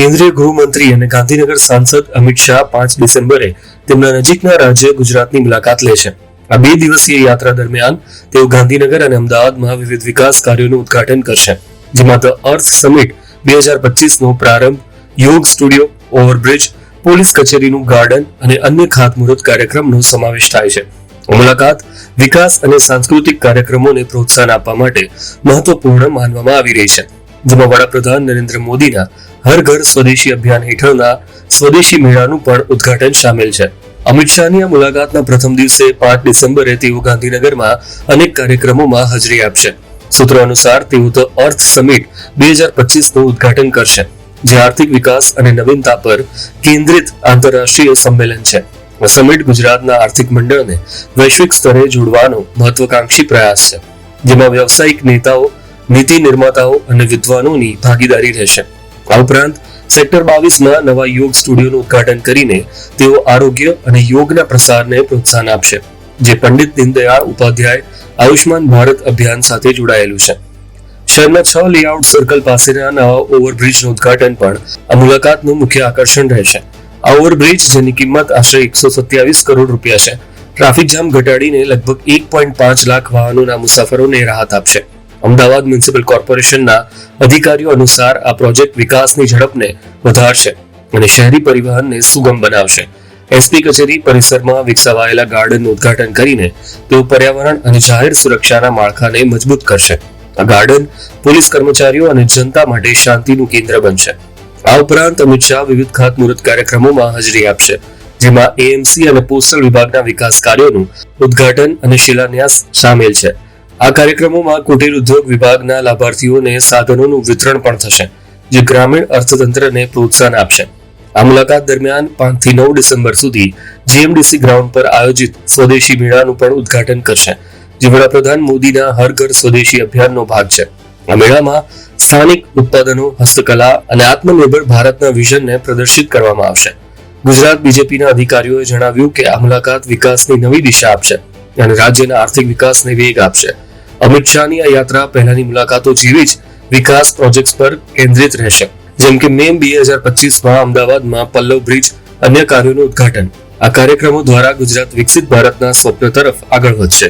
કેન્દ્રીય ગૃહમંત્રી અને ગાંધીનગર સાંસદ અમિત શાહ પાંચ ડિસેમ્બરે તેમના નજીકના રાજ્ય ગુજરાતની મુલાકાત લેશે આ બે દિવસીય યાત્રા દરમિયાન તેઓ ગાંધીનગર અને અમદાવાદમાં વિવિધ વિકાસ કાર્યોનું ઉદઘાટન કરશે, જેમાં ધ અર્થ સમિટ બે હજાર પચીસનો પ્રારંભ, યોગ સ્ટુડિયો, ઓવરબ્રિજ, પોલીસ કચેરીનું ગાર્ડન અને અન્ય ખાતમુહૂર્ત કાર્યક્રમનો સમાવેશ થાય છે. મુલાકાત વિકાસ અને સાંસ્કૃતિક કાર્યક્રમોને પ્રોત્સાહન આપવા માટે મહત્વપૂર્ણ માનવામાં આવી રહી છે. જેમાં વડાપ્રધાન નરેન્દ્ર મોદીના હર ઘર સ્વદેશી અભિયાન હેઠળના સ્વદેશી મેળાનું પણ ઉદ્ઘાટન સામેલ છે. અમિત શાહની આ મુલાકાતના પ્રથમ દિવસે પાંચ ડિસેમ્બરે તેઓ ગાંધીનગરમાં અનેક કાર્યક્રમોમાં હાજરી આપશે. સૂત્રો અનુસાર તેઓ ધ અર્થ સમિટ બે હજાર પચીસનું ઉદ્ઘાટન કરશે, જે આર્થિક વિકાસ અને નવીનતા પર કેન્દ્રિત આંતરરાષ્ટ્રીય સંમેલન છે. સમિટ ગુજરાતના આર્થિક મંડળને વૈશ્વિક સ્તરે જોડવાનો મહત્વકાંક્ષી પ્રયાસ છે, જેમાં વ્યવસાયિક નેતાઓ, નીતિ નિર્માતાઓ અને વિદ્વાનોની ભાગીદારી રહેશે. આ ઉપરાંત સેક્ટર બાવીસમાં નવા યોગ સ્ટુડિયોનું ઉદઘાટન કરીને તેઓ આરોગ્ય અને યોગના પ્રસારને પ્રોત્સાહન આપશે, જે પંડિત દીનદયાળ ઉપાધ્યાય આયુષ્માન ભારત અભિયાન સાથે જોડાયેલું છે. શહેરના છ લેઆઉટ સર્કલ પાસેના નવા ઓવરબ્રિજનું ઉદઘાટન પણ આ મુલાકાતનું મુખ્ય આકર્ષણ રહેશે. આ ઓવરબ્રિજ, જેની કિંમત આશરે એકસો સત્યાવીસ કરોડ રૂપિયા છે, ટ્રાફિક જામ ઘટાડીને લગભગ એક પોઈન્ટ પાંચ લાખ વાહનોના મુસાફરોને રાહત આપશે. અમદાવાદ મ્યુનિસિપલ કોર્પોરેશનના અધિકારીઓ અનુસાર આ પ્રોજેક્ટ વિકાસની ઝડપને વધારશે અને શહેરી પરિવહનને સુગમ બનાવશે. એસપી કચેરી પરિસરમાં વિકસાવાયેલા ગાર્ડનનું ઉદઘાટન કરીને તેઓ પર્યાવરણ અને જાહેર સુરક્ષાના માળખાને મજબૂત કરશે. આ ગાર્ડન પોલીસ કર્મચારીઓ અને જનતા માટે શાંતિનું કેન્દ્ર બનશે. આ ઉપરાંત અમિત શાહ વિવિધ ખાતમુહૂર્ત કાર્યક્રમોમાં હાજરી આપશે, જેમાં એએમસી અને પોસ્ટલ વિભાગના વિકાસ કાર્યોનું ઉદ્ઘાટન અને શિલાન્યાસ સામેલ છે. આ કાર્યક્રમોમાં કુટીર ઉદ્યોગ વિભાગના લાભાર્થીઓને સાધનોનું વિતરણ પણ થશે, જે ગ્રામીણ અર્થતંત્રને પ્રોત્સાહન આપશે. આ મુલાકાત દરમિયાન પાંચથી નવ ડિસેમ્બર સુધી જીએમડીસી ગ્રાઉન્ડ પર આયોજિત સ્વદેશી મેળાનું પણ ઉદ્ઘાટન કરશે, જે વડાપ્રધાન મોદીના હર ઘર સ્વદેશી અભિયાનનો ભાગ છે. આ મેળામાં સ્થાનિક ઉત્પાદનો, હસ્તકલા અને આત્મનિર્ભર ભારતના વિઝનને પ્રદર્શિત કરવામાં આવશે. ગુજરાત બીજેપીના અધિકારીઓએ જણાવ્યું કે આ મુલાકાત વિકાસની નવી દિશા આપશે અને રાજ્યના આર્થિક વિકાસને વેગ આપશે. અમિત શાહની આ યાત્રા પહેલાની મુલાકાતો જેવી જ વિકાસ પ્રોજેક્ટ્સ પર કેન્દ્રિત રહેશે, જેમ કે મે બે હજાર પચીસમાં અમદાવાદમાં પલ્લવ બ્રિજ અન્ય કાર્યોનું ઉદ્ઘાટન. આ કાર્યક્રમો દ્વારા ગુજરાત વિકસિત ભારતના સ્વપ્ન તરફ આગળ વધશે.